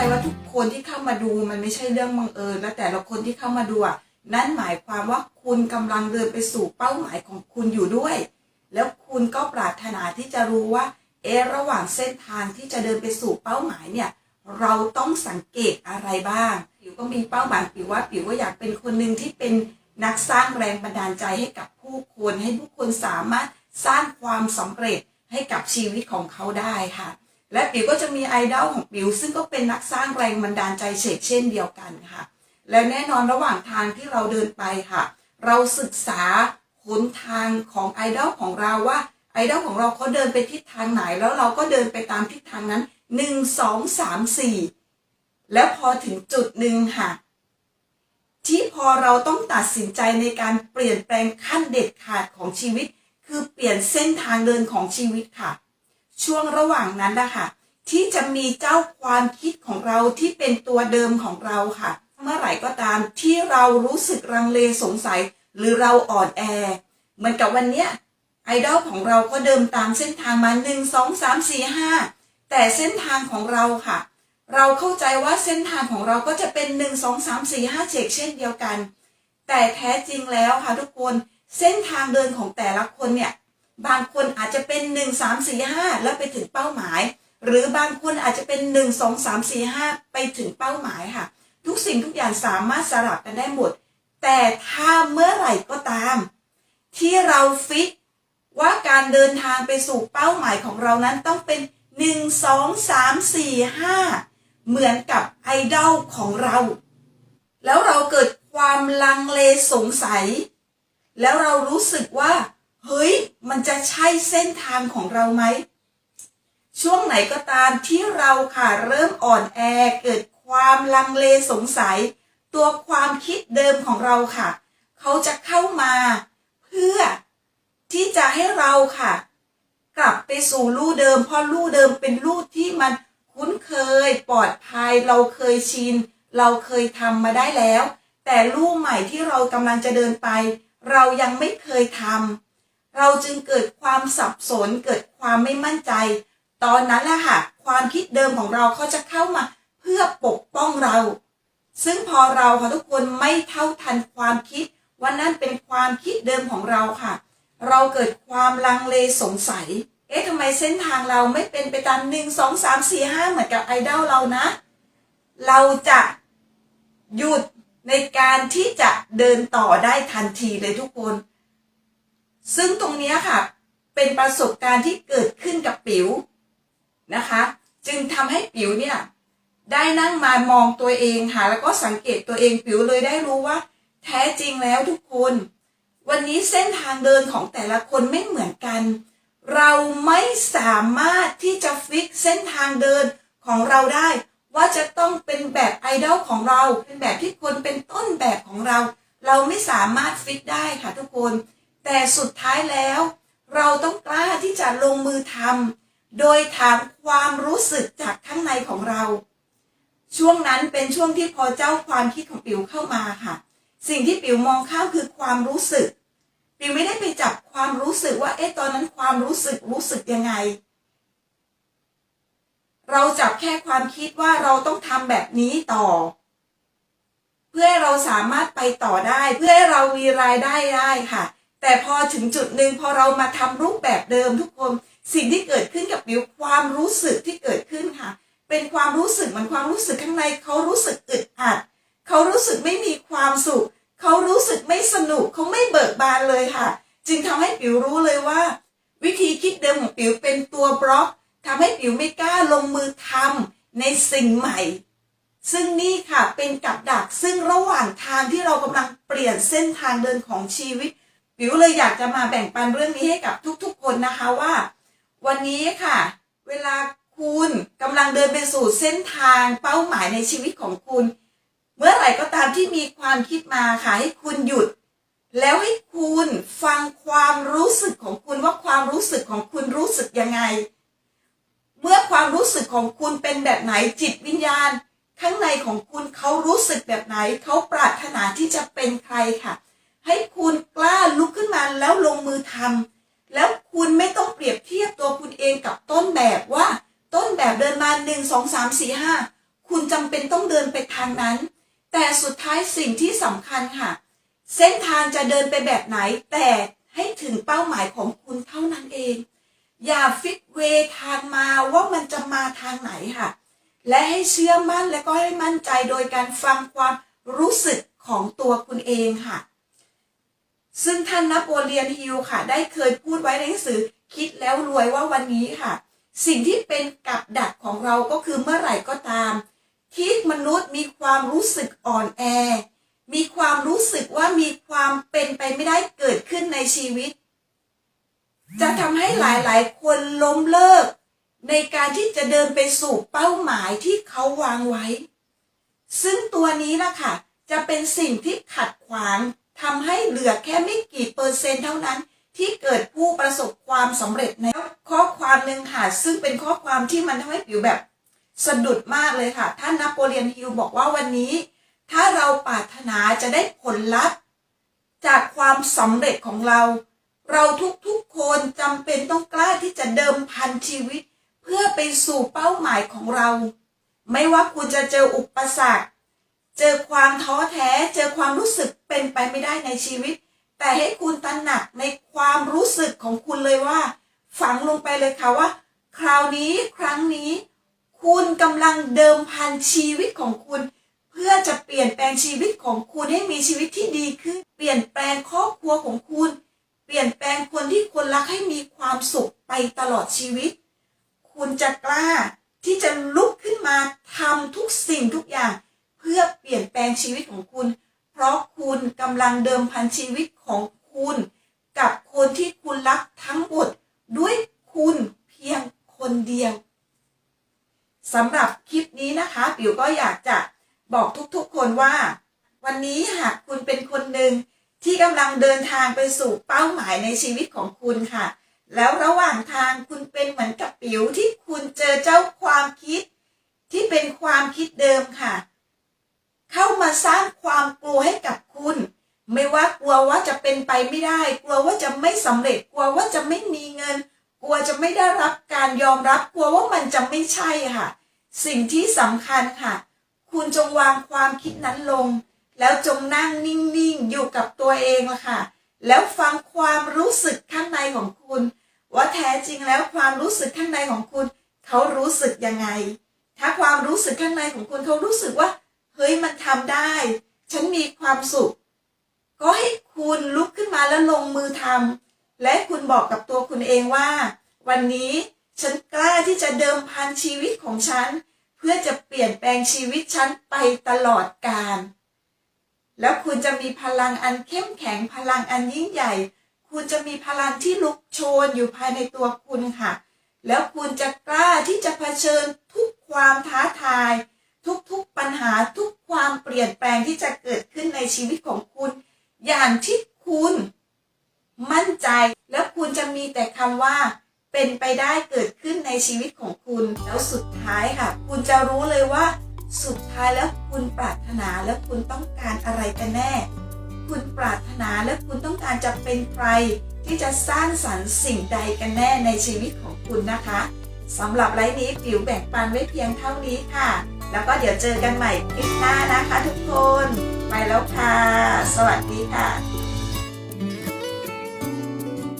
ใจว่าทุกคนที่เข้ามาดูมันไม่ใช่เรื่องบังเอิญและแต่ละคนที่เข้ามาดูอะนั่นหมายความว่าคุณกำลังเดินไปสู่เป้าหมายของคุณอยู่ด้วย แล้วคุณก็ปรารถนาที่จะรู้ว่า เอระหว่างเส้นทางที่จะเดินไปสู่เป้าหมายเนี่ย เราต้องสังเกตอะไรบ้าง ปิวก็มีเป้าหมายปิวว่าปิวว่าอยากเป็นคนหนึ่งที่เป็นนักสร้างแรงบันดาลใจให้กับผู้คนให้ผู้คนสามารถสร้างความสำเร็จให้กับชีวิตของเขาได้ค่ะ และปิวก็จะมีไอดอลของปิวซึ่งก็เป็นนักสร้างแรงบันดาลใจเฉกเช่นเดียวกันค่ะ และแน่นอนระหว่างทางที่เราเดินไปค่ะ เราศึกษาหนทางของไอดอลของเราว่าไอดอลของเราเขาเดินไปทิศทางไหน แล้วเราก็เดินไปตามทิศทางนั้นหนึ่งสองสามสี่แล้วพอถึงจุดหนึ่งค่ะ ที่พอเราต้องตัดสินใจในการเปลี่ยนแปลงขั้นเด็ดขาดของชีวิต คือเปลี่ยนเส้นทางเดินของชีวิตค่ะ ช่วงระหว่างนั้นนะคะที่จะมีเจ้าความคิดของเราที่เป็นตัวเดิมของเราค่ะ เมื่อไหร่ก็ตามที่เรารู้สึกรังเลสงสัย หรือเราอ่อนแอ เหมือนกับวันเนี้ยไอดอลของเราก็เดินตามเส้นทางมาหนึ่งสองสามสี่ห้าแต่เส้นทางของเราค่ะ เราเข้าใจว่าเส้นทางของเราก็จะเป็นหนึ่งสองสามสี่ห้าเฉกเช่นเดียวกัน แต่แท้จริงแล้วค่ะทุกคนเส้นทางเดินของแต่ละคนเนี่ย บางคนอาจจะเป็นหนึ่งสามสี่ห้าแล้วไปถึงเป้าหมาย หรือบางคนอาจจะเป็นหนึ่งสองสามสี่ห้าไปถึงเป้าหมายค่ะ ทุกสิ่งทุกอย่างสามารถสลับกันได้หมด แต่ถ้าเมื่อไหร่ก็ตาม ที่เราฟิกว่าการเดินทางไปสู่เป้าหมายของเรานั้นต้องเป็นหนึ่งสองสามสี่ห้าเหมือนกับไอดอลของเรา แล้วเราเกิดความลังเลสงสัย แล้วเรารู้สึกว่า เฮ้ย มันจะใช่เส้นทางของเราไหม ช่วงไหนก็ตามที่เราค่ะเริ่มอ่อนแอเกิดความลังเลสงสัย ตัวความคิดเดิมของเราค่ะ เขาจะเข้ามา เพื่อที่จะให้เราค่ะ กลับไปสู่ลู่เดิม เพราะลู่เดิมเป็นลู่ที่มันคุ้นเคยปลอดภัยเราเคยชิน เราเคยทำมาได้แล้ว แต่ลู่ใหม่ที่เรากำลังจะเดินไป เรายังไม่เคยทำ เราจึงเกิดความสับสนเกิดความไม่มั่นใจ ตอนนั้นแหละค่ะความคิดเดิมของเราเขาจะเข้ามาเพื่อปกป้องเรา ซึ่งพอเราค่ะทุกคนไม่เท่าทันความคิดว่านั่นเป็นความคิดเดิมของเราค่ะ เราเกิดความลังเลสงสัย เอ๊ะทำไมเส้นทางเราไม่เป็นไปตามหนึ่งสองสามสี่ห้าเหมือนกับไอดอลเรานะ เราจะหยุดในการที่จะเดินต่อได้ทันทีเลยทุกคน ซึ่งตรงนี้ค่ะ เป็นประสบการณ์ที่เกิดขึ้นกับปิ๋วนะคะ จึงทำให้ปิ๋วเนี่ยได้นั่งมามองตัวเองค่ะแล้วก็สังเกตตัวเองปิ๋วเลยได้รู้ว่า แท้จริงแล้วทุกคน วันนี้เส้นทางเดินของแต่ละคนไม่เหมือนกัน เราไม่สามารถที่จะฟิกเส้นทางเดินของเราได้ ว่าจะต้องเป็นแบบไอดอลของเรา เป็นแบบที่คนเป็นต้นแบบของเรา เราไม่สามารถฟิกได้ค่ะทุกคน แต่สุดท้ายแล้ว เราต้องกล้าที่จะลงมือทำโดยถามความรู้สึกจากข้างในของเรา ช่วงนั้นเป็นช่วงที่พอเจ้าความคิดของปิ๋วเข้ามาค่ะ สิ่งที่ปิ๋วมองข้ามคือความรู้สึก ปิ๋วไม่ได้ไปจับความรู้สึกว่าเอ๊ะตอนนั้นความรู้สึกรู้สึกยังไง เราจับแค่ความคิดว่าเราต้องทำแบบนี้ต่อเพื่อให้เราสามารถไปต่อได้ เพื่อให้เรามีรายได้ได้ค่ะ แต่พอถึงจุดหนึ่งพอเรามาทำรูปแบบเดิมทุกคนสิ่งที่เกิดขึ้นกับปิวความรู้สึกที่เกิดขึ้นค่ะ เป็นความรู้สึกมือนความรู้สึกข้างในเขารู้สึกอึดอัดเขารู้สึกไม่มีความสุขเขารู้สึกไม่สนุกเขาไม่เบิกบานเลยค่ะ จึงทำให้ปิวรู้เลยว่า วิธีคิดเดิมของปิวเป็นตัวบล็อกทำให้ปิวไม่กล้าลงมือทำในสิ่งใหม่ ซึ่งนี่ค่ะเป็นกับดักซึ่งระหว่างทางที่เรากำลังเปลี่ยนเส้นทางเดินของชีวิต ปิวเลยอยากจะมาแบ่งปันเรื่องนี้ให้กับทุกๆ คนนะคะว่า วันนี้ค่ะ เวลาคุณกำลังเดินไปสู่เส้นทางเป้าหมายในชีวิตของคุณ เมื่อไหร่ก็ตามที่มีความคิดมาค่ะให้คุณหยุด แล้วให้คุณฟังความรู้สึกของคุณว่าความรู้สึกของคุณรู้สึกยังไง เมื่อความรู้สึกของคุณเป็นแบบไหนจิตวิญญาณ ข้างในของคุณเขารู้สึกแบบไหนเขาปรารถนาที่จะเป็นใครค่ะ ให้คุณกล้าลุกขึ้นมาแล้วลงมือทำแล้วคุณไม่ต้องเปรียบเทียบตัวคุณเองกับต้นแบบว่า ต้นแบบเดินมาหนึ่งสองสามสี่ห้าคุณจำเป็นต้องเดินไปทางนั้น แต่สุดท้ายสิ่งที่สำคัญค่ะ เส้นทางจะเดินไปแบบไหน แต่ให้ถึงเป้าหมายของคุณเท่านั้นเอง อย่าฟิกเวทางมาว่ามันจะมาทางไหนค่ะ และให้เชื่อมั่นและก็ให้มั่นใจโดยการฟังความรู้สึกของตัวคุณเองค่ะ ซึ่งท่านนโปเลียนฮิลค่ะ ได้เคยพูดไว้ในหนังสือคิดแล้วรวยว่าวันนี้ค่ะ สิ่งที่เป็นกับดักของเราก็คือเมื่อไหร่ก็ตาม ที่มนุษย์มีความรู้สึกอ่อนแอ มีความรู้สึกว่ามีความเป็นไปไม่ได้เกิดขึ้นในชีวิต จะทำให้หลายๆ คนล้มเลิก ในการที่จะเดินไปสู่เป้าหมายที่เขาวางไว้ ซึ่งตัวนี้ล่ะค่ะจะเป็นสิ่งที่ขัดขวาง ทำให้เหลือแค่ไม่กี่เปอร์เซ็นต์เท่านั้น ที่เกิดผู้ประสบความสำเร็จในข้อความหนึ่งค่ะ ซึ่งเป็นข้อความที่มันทำให้ผิวแบบสะดุดมากเลยค่ะ ท่านนโปเลียนฮิลบอกว่าวันนี้ ถ้าเราปรารถนาจะได้ผลลัพธ์ จากความสำเร็จของเรา เราทุกๆคนจำเป็นต้องกล้าที่จะเดิมพันชีวิต เพื่อไปสู่เป้าหมายของเรา ไม่ว่าคุณจะเจออุปสรรค เจอความท้อแท้เจอความรู้สึกเป็นไปไม่ได้ในชีวิต แต่ให้คุณตระหนักในความรู้สึกของคุณเลยว่า ฝังลงไปเลยค่ะว่า คราวนี้ครั้งนี้ คุณกำลังเดิมพันชีวิตของคุณ เพื่อจะเปลี่ยนแปลงชีวิตของคุณให้มีชีวิตที่ดีขึ้น เปลี่ยนแปลงครอบครัวของคุณ เปลี่ยนแปลงคนที่คุณรักให้มีความสุขไปตลอดชีวิต คุณจะกล้าที่จะลุกขึ้นมาทำทุกสิ่งทุกอย่าง เพื่อเปลี่ยนแปลงชีวิตของคุณ เพราะคุณกำลังเดิมพันชีวิตของคุณ กับคนที่คุณรักทั้งหมดด้วยคุณเพียงคนเดียวสำหรับคลิปนี้นะคะปิ๋วก็อยากจะบอกทุกๆคนว่า วันนี้หากคุณเป็นคนหนึ่งที่กำลังเดินทางไปสู่เป้าหมายในชีวิตของคุณค่ะ แล้วระหว่างทางคุณเป็นเหมือนกับปิ๋วที่คุณเจอเจ้าความคิด ที่เป็นความคิดเดิมค่ะ เข้ามาสร้างความกลัวให้กับคุณ ไม่ว่ากลัวว่าจะเป็นไปไม่ได้ กลัวว่าจะไม่สำเร็จ กลัวว่าจะไม่มีเงิน กลัวจะไม่ได้รับการยอมรับ กลัวว่ามันจะไม่ใช่ค่ะ สิ่งที่สำคัญค่ะ คุณจงวางความคิดนั้นลง แล้วจงนั่งนิ่งๆ อยู่กับตัวเองละค่ะ แล้วฟังความรู้สึกข้างในของคุณ ว่าแท้จริงแล้วความรู้สึกข้างในของคุณ เขารู้สึกยังไง ถ้าความรู้สึกข้างในของคุณเขารู้สึกว่าำได้ ฉันมีความสุข ก็ให้คุณลุกขึ้นมาแล้วลงมือทำและคุณบอกกับตัวคุณเองว่า วันนี้ฉันกล้าที่จะเดิมพันชีวิตของฉัน เพื่อจะเปลี่ยนแปลงชีวิตฉันไปตลอดกาลแล้วคุณจะมีพลังอันเข้มแข็งพลังอันยิ่งใหญ่ คุณจะมีพลังที่ลุกโชนอยู่ภายในตัวคุณค่ะ แล้วคุณจะกล้าที่จะเผชิญทุกความท้าทาย ทุกๆปัญหาทุกความเปลี่ยนแปลงที่จะเกิดขึ้นในชีวิตของคุณ อย่างที่คุณมั่นใจ แล้วคุณจะมีแต่คำว่า เป็นไปได้เกิดขึ้นในชีวิตของคุณ แล้วสุดท้ายค่ะ คุณจะรู้เลยว่า สุดท้ายแล้วคุณปรารถนาและคุณต้องการอะไรกันแน่ คุณปรารถนาและคุณต้องการจะเป็นใคร ที่จะสร้างสรรค์สิ่งใดกันแน่ในชีวิตของคุณนะคะ สำหรับไลฟ์นี้ปิ๋วแบ่งปันไว้เพียงเท่านี้ค่ะ แล้วก็เดี๋ยวเจอกันใหม่คลิปหน้านะคะทุกคน ไปแล้วค่ะ สวัสดีค่ะ